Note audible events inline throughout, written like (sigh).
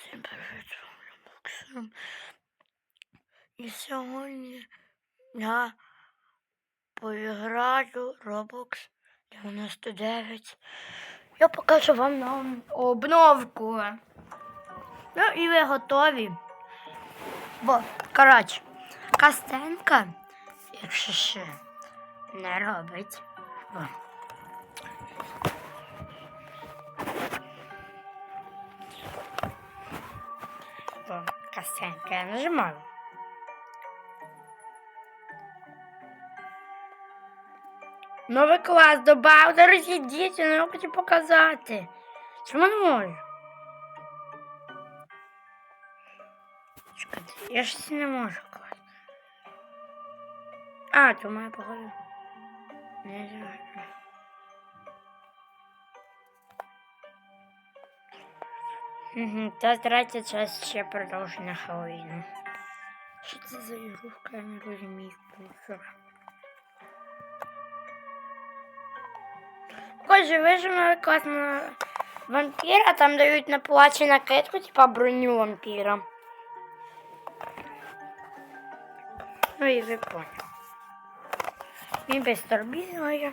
Всім привіт, Максим. І сьогодні я поіграю Roblox 99. Я покажу вам нову обновку. Ну і ви готові. Бо, коротше, Костенка, якщо ще не робить. Бо Костенка я нажимаю. Новий клас добавив, дорогі діти, ну я хочу показати. Чому не можу? Чекайте, я це не можу класти. А, то моя походу. Не знаю. Та третя часть ще продовження Хеллоуіну. Що це за ігрушка, я не розумію. Що? Отже, вижимо класно вампіра, там дають на плачі накидку, типа броню вампіра. Ну і ви поняли. Він без турбіною.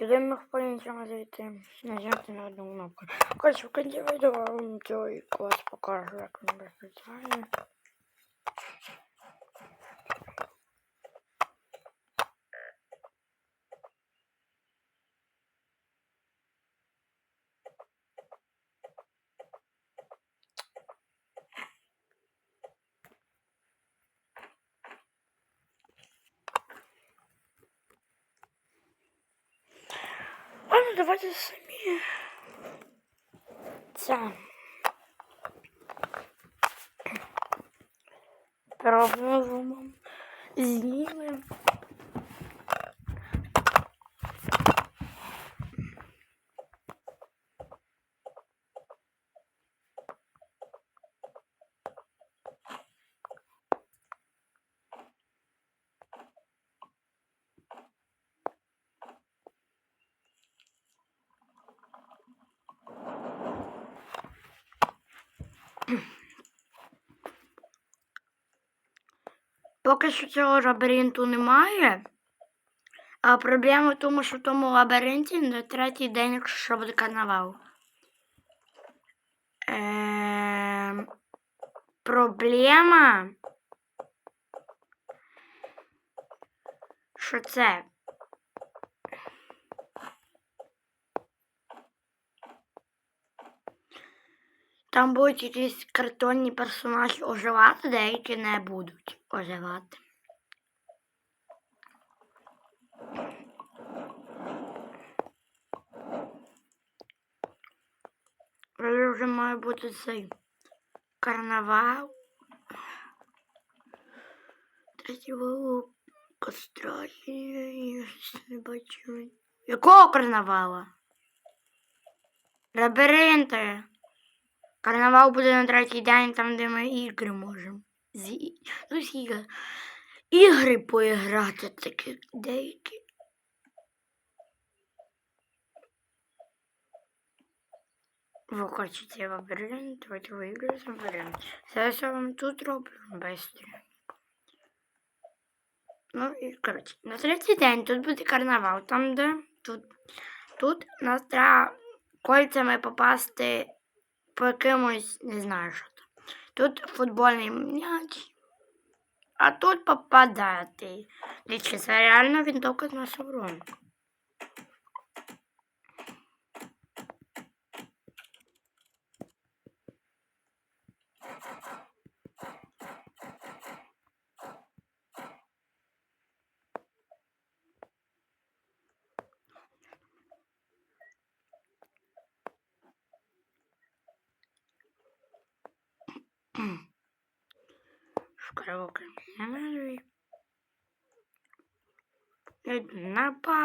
Мог по нічому зайти. Нажати на одну кнопку. Короче, в кінці відео вам цей клас покажу, як він безпечає. Ладно, давайте самі. Це. Пробуємо. Знімемо. Поки що цього лабіринту немає. А проблема в тому, що в тому лабіринті на третій день, якщо що буде карнавал. Ем... Проблема. Що це? Там будуть якісь картонні персонажі оживати, деякі не будуть оживати. Але вже має бути цей карнавал. Третього кострації, я щось не бачу. Якого карнавала? Лабіринти. Карнавал буде на третій день, там, де ми ігри можемо. З... і- Ну, ігри. Ігри поіграти такі деякі. Ви хочете лабіринт, давайте виграю з лабіринт. Зараз я вам тут роблю быстренько. Ну і коротше, на третій день тут буде карнавал, там де тут. Тут нас треба кольцями попасти по якимось, не знаю що. Тут футбольний м'яч, а тут попадати. Лічі, реально винтовка з на урону.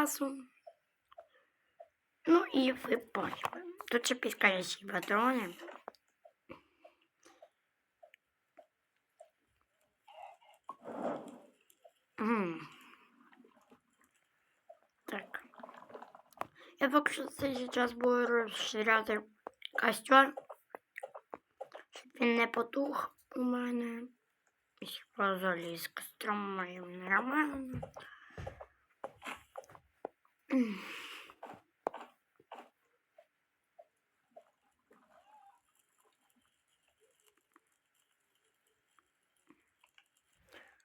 Пасу. Ну і ви поняли. Тут ще піскаючі патрони. М. Так. Я поки що цей час буду розширяти костер, щоб він не потух у мене. Щоб заліз костром моїм нормально.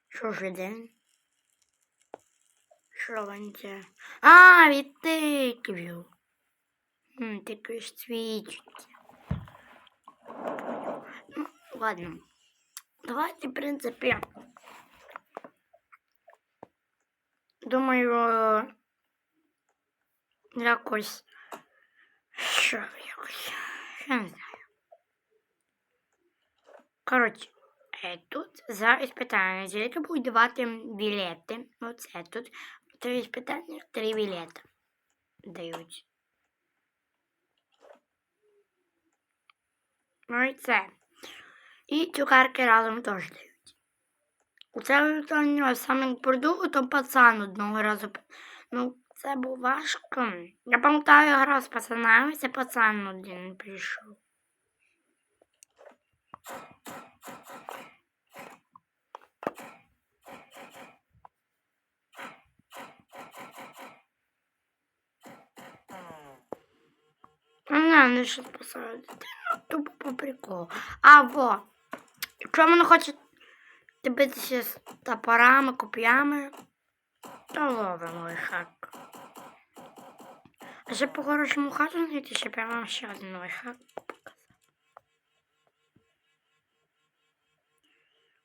Що ж день? Він? А, відтиквів. М, Таке ж свічиться. Ну, ладно. Давайте, в принципі. Думаю, якось. Що якось. Я не знаю. Коротше, е, тут зараз питання, тільки будуть давати білети. Оце тут три питання, три білети дають. Ну і це. І цукерки разом теж дають. Це питання саме пройду, то пацан одного разу. Ну, це було важко. Я пам'ятаю грав з пацанами, це пацан один прийшов. Не, не що спасають дитину, тупо по приколу. А во, якщо мене хоче битися з топорами, коп'ями, то ловимо лайфхак. А ще по хорошому хату знайти, щоб я вам ще один лайфхак показав.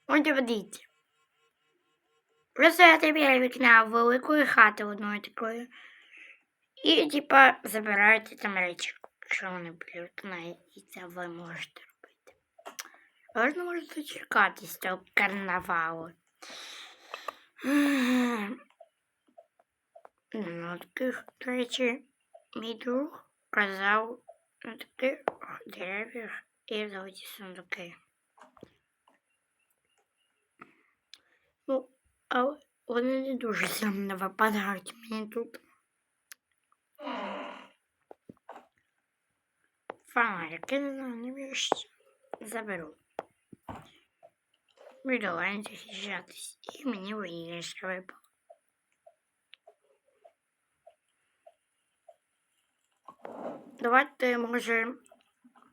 Ось дивіться. Просто я біля вікна великої хати одної такої. І, типа, забираєте там речі, якщо вони плюють на і це ви можете робити. Можна може дочекатись цього карнавалу. Ну, таких, речі, мій друг казав на таких дерев'ях і золоті сундуки. Ну, але вони не дуже сильно випадають мені тут. Фонарик, я не знаю, не вірш. Заберу. Буду захищатись. І мені випало. Давайте, може,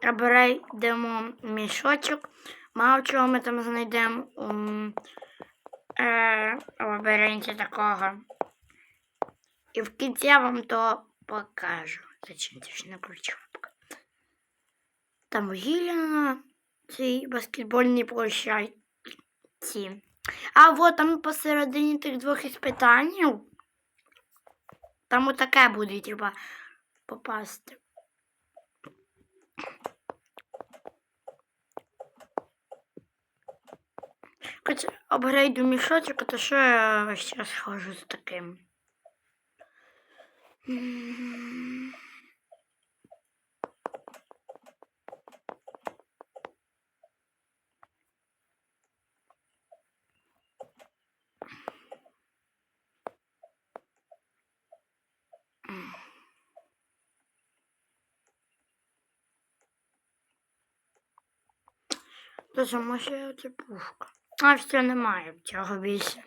оберемо мішочок. Мало чого ми там знайдемо у е, лабіринті такого. І в кінці я вам то покажу. Зачем це ж не ключовка. Там вугілля на цій баскетбольній площадці. А от там посередині тих двох іспитань. Там отаке буде, треба попасти. Обгрейду мішочок, то що я весь час хожу з таким. Дуже може це пушка. А все немає цього більше.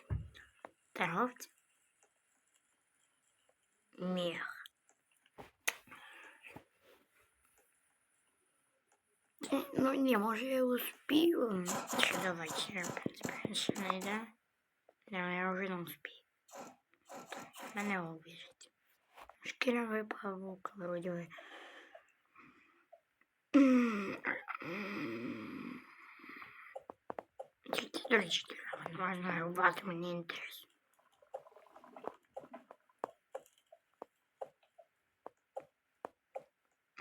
Торговця. Мех. Ну не, може я успію. Чи давайте, в принципі, ще не йде. Не, я вже не успію. Мене убіжить. Шкірявий павук, вроді би. М, м. Тільки, до речі, дерева можна рубати, мені інтересно.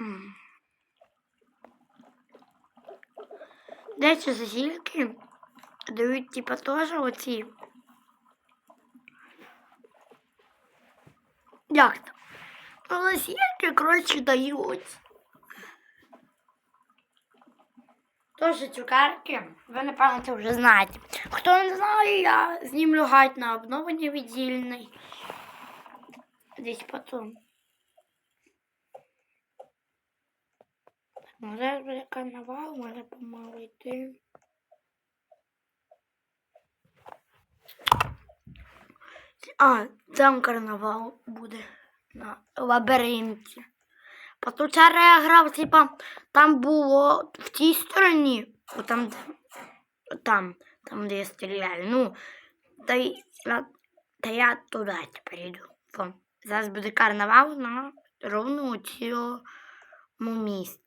М. Деякі засільки дають типа теж оці. Як там? Ну, засільки, коротше, дають. Тож, цукерки, ви, напевно, це вже знаєте. Хто не знає, я з ним гайд на обновлення віддільний. Десь потім. Ну, буде карнавал, може помалу йти. А, там карнавал буде на лабіринті. Потім вчора я грав, типа, там було в тій стороні, о, там, там, там, де я стріляю. Ну, та, на- та я туди тепер йду. Вон. Зараз буде карнавал на ровно у цьому місці.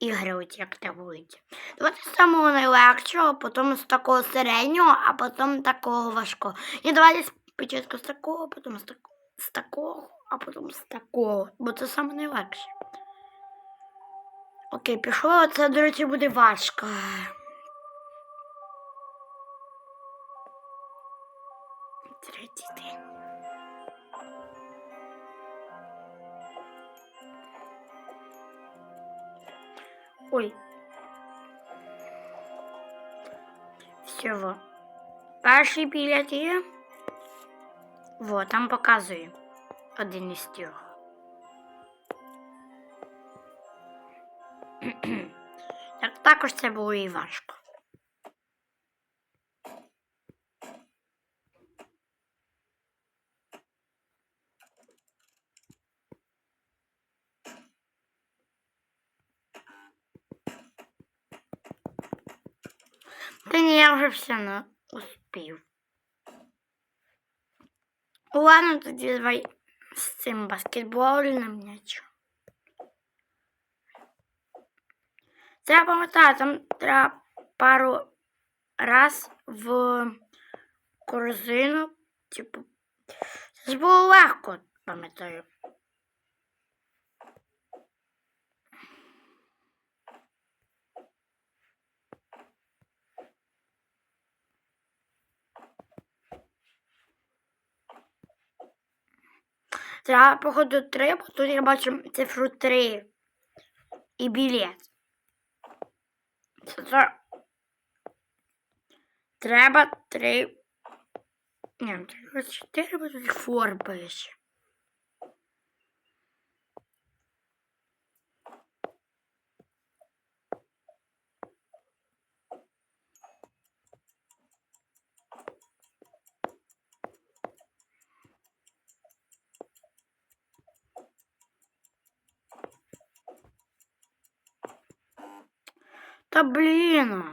Ігри оці активуються. Давайте з самого найлегшого, потім з такого середнього, а потім такого важкого. І давайте спочатку з такого, потім з такого, з такого, а потім з такого. Бо це саме найлегше. Окей, пішло. Це, до речі, буде важко. Третій день. Ой. Всього. Перший білет є. Во, там показує Один із трьох. (clears throat) Так, також це було і важко. Та ні, я вже все не успів. Ладно, тоді давай з цим баскетбольним м'ячом. Треба я пам'ятаю, там треба пару раз в корзину, типу. Це ж було легко, пам'ятаю. Треба, походу, три, бо тут я бачу цифру три і білет. Це тре- Треба три. Ні, треба чотири, бо тут фор пише. Та блін.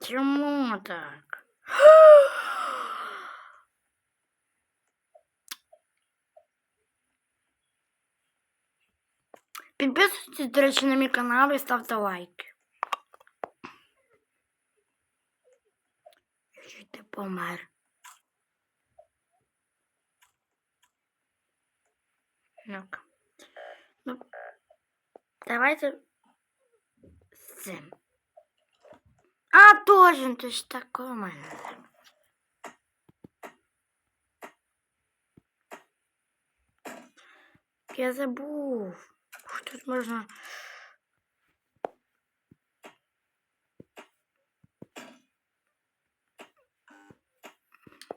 Чому так? Підписуйтесь, до речі, на мій канал і ставте лайки. Якщо ти помер. Ну-ка. Ну, давайте з цим. А, тоже, ти ж такое у мене. Я забув. Ух, Тут можна.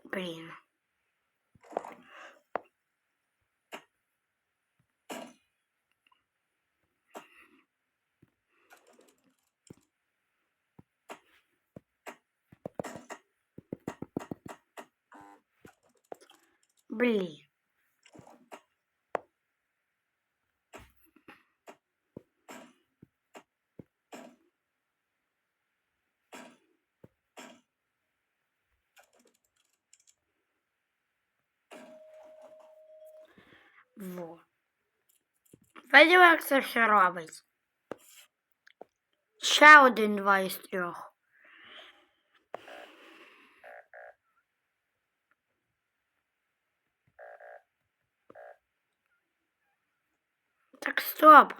Блін. Блін. Во. Бачите, як це робить. Ще один два із трьох. Так, стоп.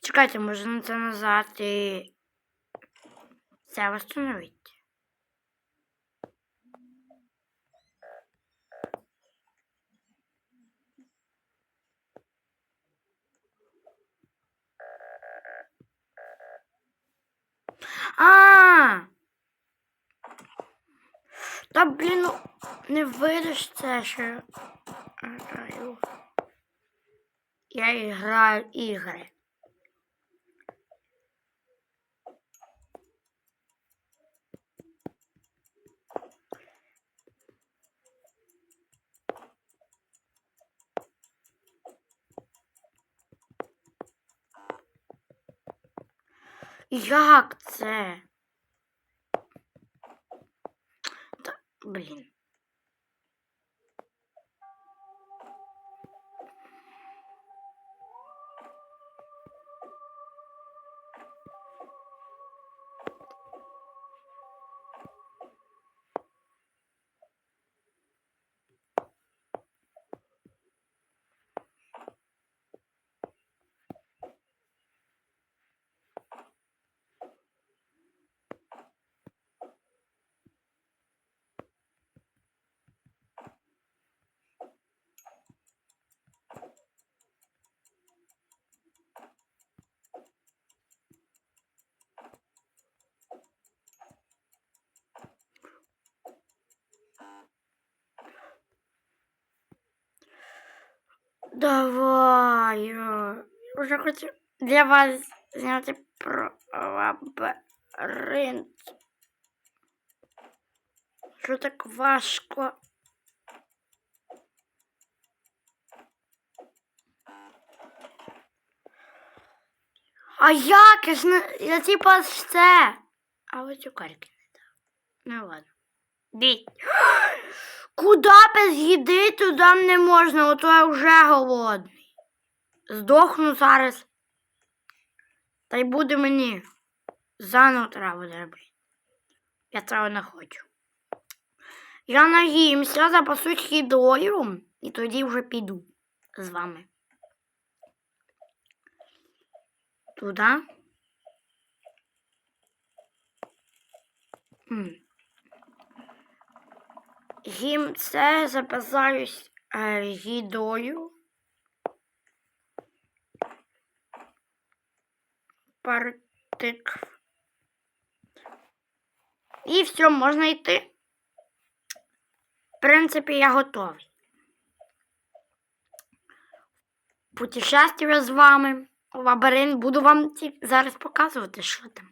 Чекайте, можна це назад і це восстановити. А! Та блін, ну не видиш це, що я граю. я граю ігри. Як це? Та, блін. Давай. Уже хочу для вас зняти про лабіринт. Що так важко? А як? Я, ж я типа це. А ви цукерки не дав. Ну ладно. Діть. Куда без їди туди не можна, ото я вже голодний. Здохну зараз. Та й буде мені. Заново треба зробити. Я цього не хочу. Я наїмся, запасусь їдою, і тоді вже піду з вами. Туди. М. Їм це запасаюсь е, їдою. Партик. І все, можна йти. В принципі, я готовий. Путешествие з вами. Лабіринт. Буду вам зараз показувати, що там.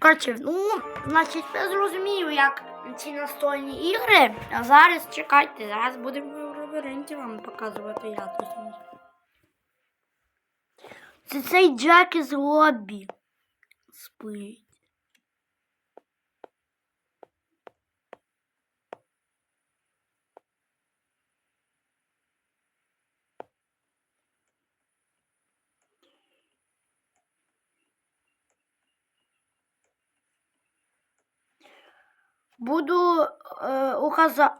Коротше, ну, значить, я зрозумів, як ці настольні ігри. А зараз чекайте, зараз будемо в лабіринті вам показувати, як це. Це цей Джек із лобі. Спить. Буду е, указателям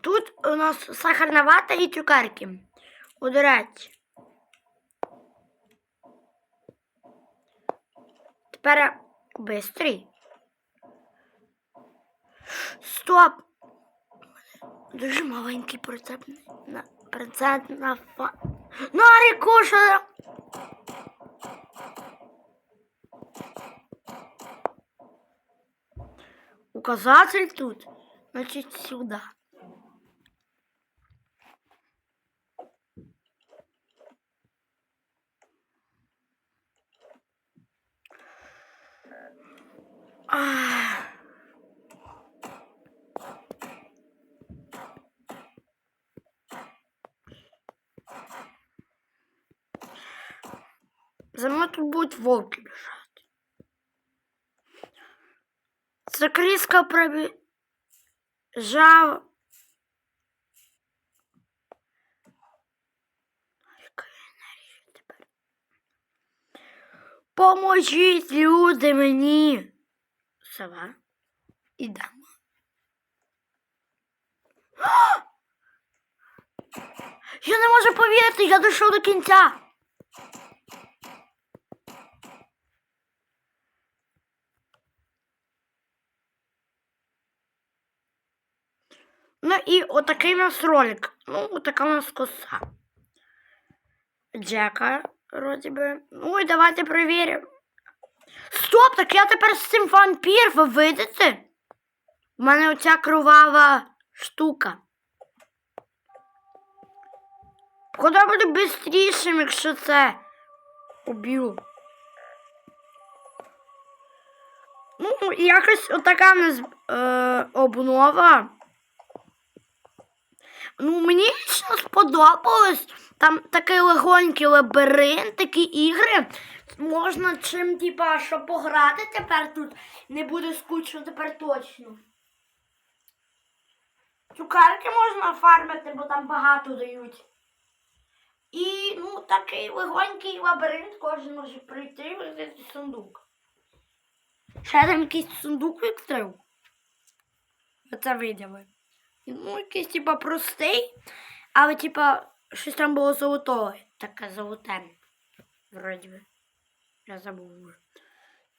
Тут у нас сахарна вата і цукерки. Речі. Тепер бистрий. Стоп! Дуже маленький процент на процент на фа. На рикоша! Указатель тут, значит, сюда. За мной тут будут волки бежать. Закриска пробежал. Поможіть, люди, мені. Сова. Ідемо. (gasps) Я не можу повірити, я дійшов до кінця. Ну і отакий у нас ролик. Ну, отака у нас коса. Джека, вроді би. Ну і давайте перевіримо. Стоп, так я тепер з цим вампір, ви видите? У мене оця кровава штука. Куди буде швидшим, якщо це уб'ю. Ну, якось отака в нас е, обнова. Ну, мені лично сподобалось. Там такий легонький лабіринт, такі ігри. Можна чим, типа, що пограти тепер тут. Не буде скучно тепер точно. Цукерки можна фармити, бо там багато дають. І ну, такий легонький лабіринт, кожен може прийти і вийти сундук. Ще там якийсь сундук відкрив. Ви це виділи. Ну, якийсь, типа, простий, але, типа, щось там було золотое. Таке золоте. Вроді би. Я забув.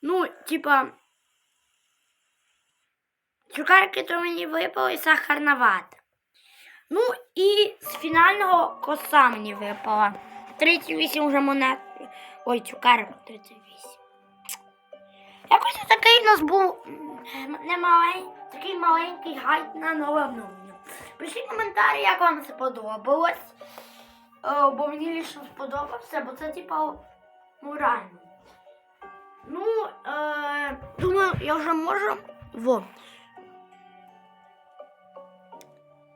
Ну, типа. Цукерки то мені випали сахарна вата. Ну і з фінального коса мені випала. 38 вже монет. Ой, цукерок 38. Якось такий у нас був не малень, такий маленький гайд на обновлення. Пишіть коментарі, як вам це подобалось. О, бо мені лише сподобався, бо це типа ну. Ну, е, думаю, я вже можу. Во.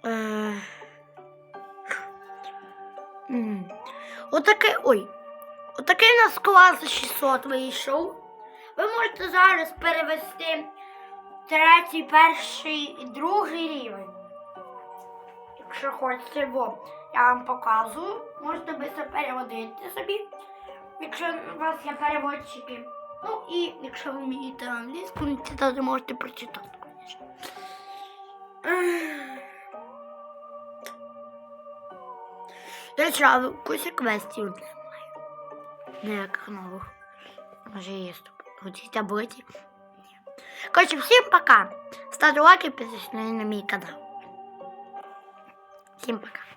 Е. Отакий, ой. Отакий у нас клас 600 вийшов. Ви можете зараз перевести третій, перший і другий рівень. Якщо хочете, бо я вам показую. Можете швидко переводити собі, якщо у вас є переводчики. Ну і якщо ви вмієте англійську, не читати, можете прочитати, звісно. До речі, а ви куча квестів немає. Ніяких нових. Може є ці таблиці. Коротше, всім пока. Ставте лайки, підписуйтесь на мій канал. Всім пока.